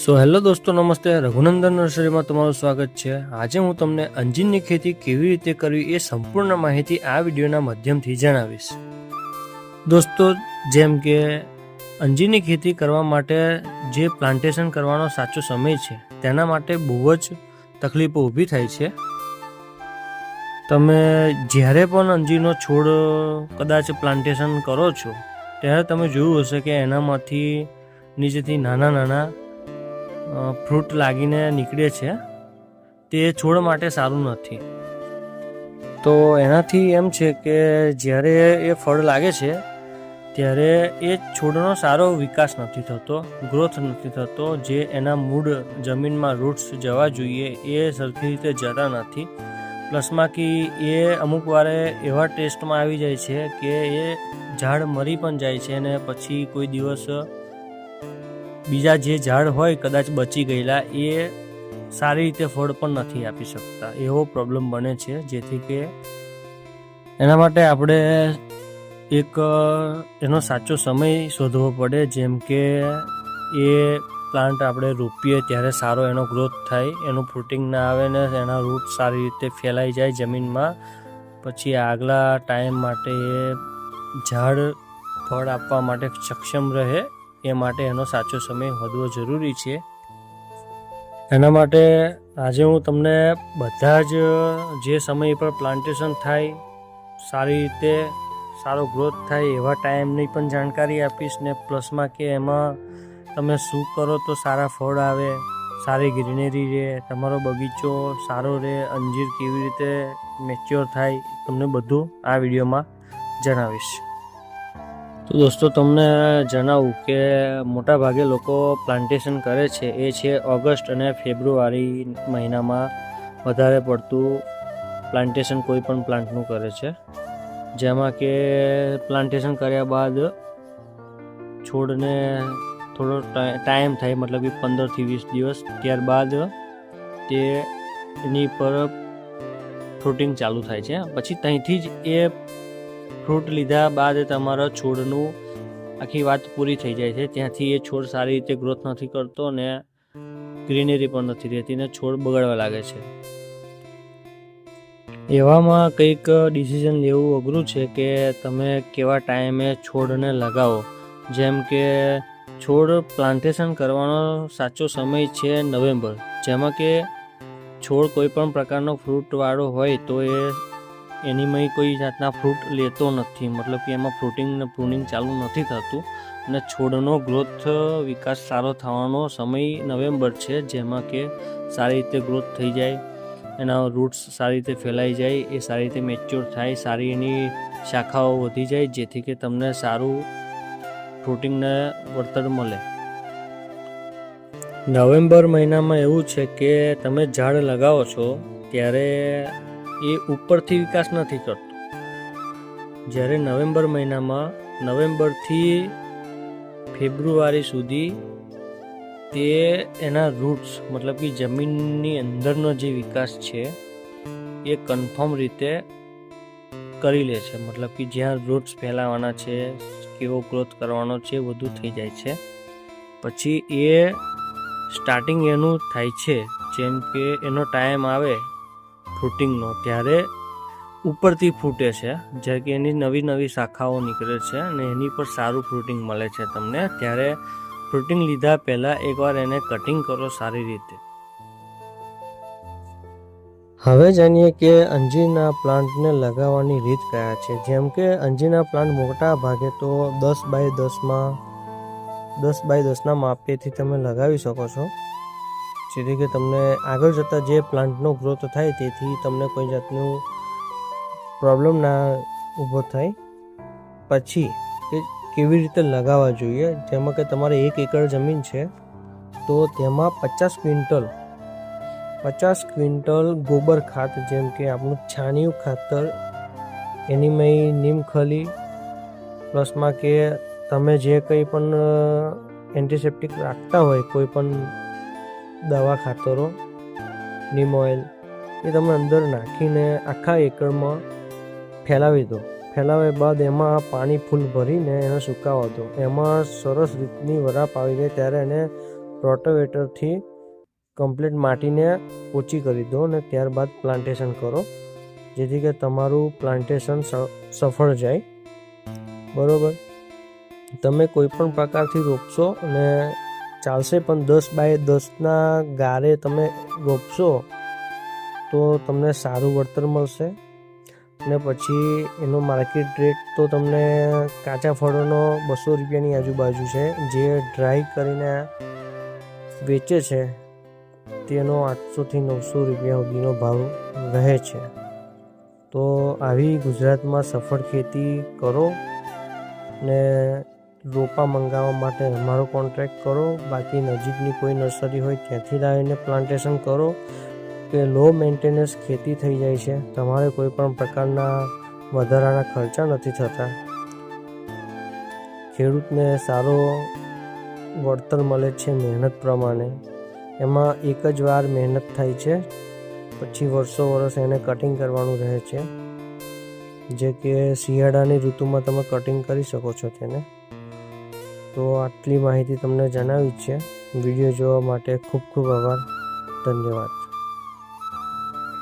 So hello દોસ્તો, નમસ્તે. રઘુનંદન નર્સરીમાં તમારું સ્વાગત છે. આજે હું તમને અંજીરની ખેતી કેવી રીતે કરવી એ સંપૂર્ણ માહિતી આ વિડીયોના માધ્યમથી જણાવીશ. દોસ્તો, જેમ કે અંજીરની ખેતી કરવા માટે જે પ્લાન્ટેશન કરવાનો સાચો સમય છે, તેના માટે બહુ જ તકલીફો ઊભી થાય છે. તમે જ્યારે પણ અંજીરનો છોડ કદાચ પ્લાન્ટેશન કરો છો, ત્યારે તમે જોયું હશે કે એનામાંથી નીચેથી નાના નાના ફ્રૂટ લાગીને નીકળે છે. તે છોડ માટે સારું નથી. તો એનાથી એમ છે કે જ્યારે એ ફળ લાગે છે, ત્યારે એ છોડનો સારો વિકાસ નથી થતો ગ્રોથ નથી થતો, જે એના મૂળ જમીનમાં રૂટ્સ જવા જોઈએ, એ સરખી રીતે જતા નથી. પ્લસમાં કે એ અમુક વારે એવા ટેસ્ટમાં આવી જાય છે કે એ ઝાડ મરી પણ જાય છે અને પછી કોઈ દિવસ બીજા જે ઝાડ હોય કદાચ બચી ગયેલા, એ સારી રીતે ફળ પણ નથી આપી શકતા. એવો પ્રોબ્લેમ બને છે, જેથી કે એના માટે આપણે એક, એનો સાચો સમય શોધવો પડે, જેમ કે એ પ્લાન્ટ આપણે રોપીએ ત્યારે સારો એનો ગ્રોથ થાય, એનું ફ્રૂટિંગ ના આવે ને એના રૂટ સારી રીતે ફેલાઈ જાય જમીનમાં. પછી આગલા ટાઈમ માટે એ ઝાડ ફળ આપવા માટે સક્ષમ રહે એ માટે એનો સાચો સમય વધવો જરૂરી છે. એના માટે આજે હું તમને બધા જ જે સમય પર પ્લાન્ટેશન થાય, સારી રીતે સારો ગ્રોથ થાય એવા ટાઈમની પણ જાણકારી આપીશ ને પ્લસમાં કે એમાં તમે શું કરો તો સારા ફળ આવે, સારી ગ્રીનરી રહે, તમારો બગીચો સારો રહે, અંજીર કેવી રીતે મેચ્યોર થાય, તમને બધું આ વિડીયોમાં જણાવીશ. તો દોસ્તો, તમને જણાવું કે મોટા ભાગે લોકો પ્લાન્ટેશન કરે છે. એ છે ઓગસ્ટ અને ફેબ્રુઆરી મહિનામાં વધારે પડતું પ્લાન્ટેશન કોઈ પણ પ્લાન્ટનું કરે છે. જેમાં કે પ્લાન્ટેશન કર્યા બાદ છોડને થોડો ટાઈમ થાય, મતલબ કે પંદરથી વીસ દિવસ. ત્યારબાદ તે એની પર ફ્રૂટિંગ ચાલુ થાય છે. પછી ત્યાંથી જ એ ફ્રૂટ લીધા બાદ તમારા છોડનું આખી વાત પૂરી થઈ જાય છે. ત્યાંથી એ છોડ સારી રીતે ગ્રોથ નથી કરતો ને ગ્રીનરી પણ નથી રહેતી ને છોડ બગડવા લાગે છે. એવામાં કંઈક ડિસિઝન લેવું અઘરું છે કે તમે કેવા ટાઈમે છોડને લગાવો. જેમ કે છોડ પ્લાન્ટેશન કરવાનો સાચો સમય છે નવેમ્બર. જેમાં કે છોડ કોઈ પણ પ્રકારનો ફ્રૂટવાળો હોય તો એ એનીમાં કોઈ જાતના ફ્રૂટ લેતો નથી. મતલબ કે એમાં ફ્રૂટિંગ ને પ્રુનિંગ ચાલુ નથી થતું. અને છોડનો ગ્રોથ વિકાસ સારો થવાનો સમય નવેમ્બર છે, જેમાં કે સારી રીતે ગ્રોથ થઈ જાય, એના રૂટ્સ સારી રીતે ફેલાઈ જાય, એ સારી રીતે મેચ્યોર થાય, સારી એની શાખાઓ વધી જાય, જેથી કે તમને સારું ફ્રૂટિંગને વળતર મળે. નવેમ્બર મહિનામાં એવું છે કે તમે ઝાડ લગાવો છો, ત્યારે એ ઉપરથી વિકાસ નથી કરતો. જ્યારે નવેમ્બર મહિનામાં નવેમ્બરથી ફેબ્રુઆરી સુધી તે એના રૂટ્સ, મતલબ કે જમીનની અંદરનો જે વિકાસ છે, એ કન્ફર્મ રીતે કરી લે છે. મતલબ કે જ્યાં રૂટ્સ ફેલાવાના છે, કેવો ગ્રોથ કરવાનો છે બધું થઈ જાય છે. પછી એ સ્ટાર્ટિંગ એનું થાય છે, જેમ કે એનો ટાઈમ આવે ફ્રૂટિંગનો ત્યારે ઉપરથી ફૂટે છે જ્યારે કે એની નવી નવી શાખાઓ નીકળે છે અને એની પર સારું ફ્રૂટિંગ મળે છે તમને. ત્યારે ફ્રૂટિંગ લીધા પહેલાં એકવાર એને કટિંગ કરો સારી રીતે. હવે જાણીએ કે અંજીરના પ્લાન્ટને લગાવવાની રીત કયા છે. જેમ કે અંજીરના પ્લાન્ટ મોટા ભાગે તો દસ બાય દસમાં, દસ બાય દસના માપેથી તમે લગાવી શકો છો. જેથી કે તમને આગળ જતાં જે પ્લાન્ટનો ગ્રોથ થાય તેથી તમને કોઈ જાતનું પ્રોબ્લેમ ના ઊભો થાય. પછી કે કેવી રીતે લગાવવા જોઈએ? જેમાં કે તમારે એક એકર જમીન છે, તો તેમાં પચાસ ક્વિન્ટલ પચાસ ક્વિન્ટલ ગોબર ખાત જેમ કે આપણું છાણિયું ખાતર, એની મેં નીમખલી પ્લસમાં કે તમે જે કંઈ પણ એન્ટિસેપ્ટિક રાખતા હોય, કોઈ પણ દવા ખાતરો, નીમ ઓઇલ એ તમે અંદર નાખીને આખા એકરમાં ફેલાવી દો. ફેલાવ્યા બાદ એમાં પાણી ફૂલ ભરીને એને સુકાવો દો. એમાં સરસ રીતની વરાપ આવી જાય ત્યારે એને રોટોવેટરથી કમ્પ્લીટ માટીને ઓછી કરી દો અને ત્યારબાદ પ્લાન્ટેશન કરો, જેથી કે તમારું પ્લાન્ટેશન સફળ જાય. બરાબર? તમે કોઈ પણ પ્રકારથી રોપશો અને ચાલશે, પણ દસ બાય દસના ગારે તમે રોપશો તો તમને સારું વળતર મળશે. અને પછી એનો માર્કેટ રેટ તો તમને કાચા ફળોનો બસો રૂપિયાની આજુબાજુ છે. જે ડ્રાય કરીને વેચે છે, તેનો આઠસોથી નવસો રૂપિયા સુધીનો ભાવ રહે છે. તો આવી ગુજરાતમાં સફળ ખેતી કરો ને રોપા મંગાવવા માટે અમારો કોન્ટ્રેક્ટ કરો. બાકી નજીકની કોઈ નર્સરી હોય ત્યાંથી લાવીને પ્લાન્ટેશન કરો કે લો મેન્ટેનન્સ ખેતી થઈ જાય છે. તમારે કોઈ પણ પ્રકારના વધારાના ખર્ચા નથી થતા. ખેડૂતને સારો વળતર મળે છે મહેનત પ્રમાણે. એમાં એક જ વાર મહેનત થાય છે, પછી વર્ષો વર્ષ એને કટિંગ કરવાનું રહે છે. જે કે શિયાળાની ઋતુમાં તમે કટિંગ કરી શકો છો તેને. તો આટલી માહિતી તમને જણાવી છે. વીડિયો જોવા માટે ખૂબ ખૂબ આભાર. ધન્યવાદ.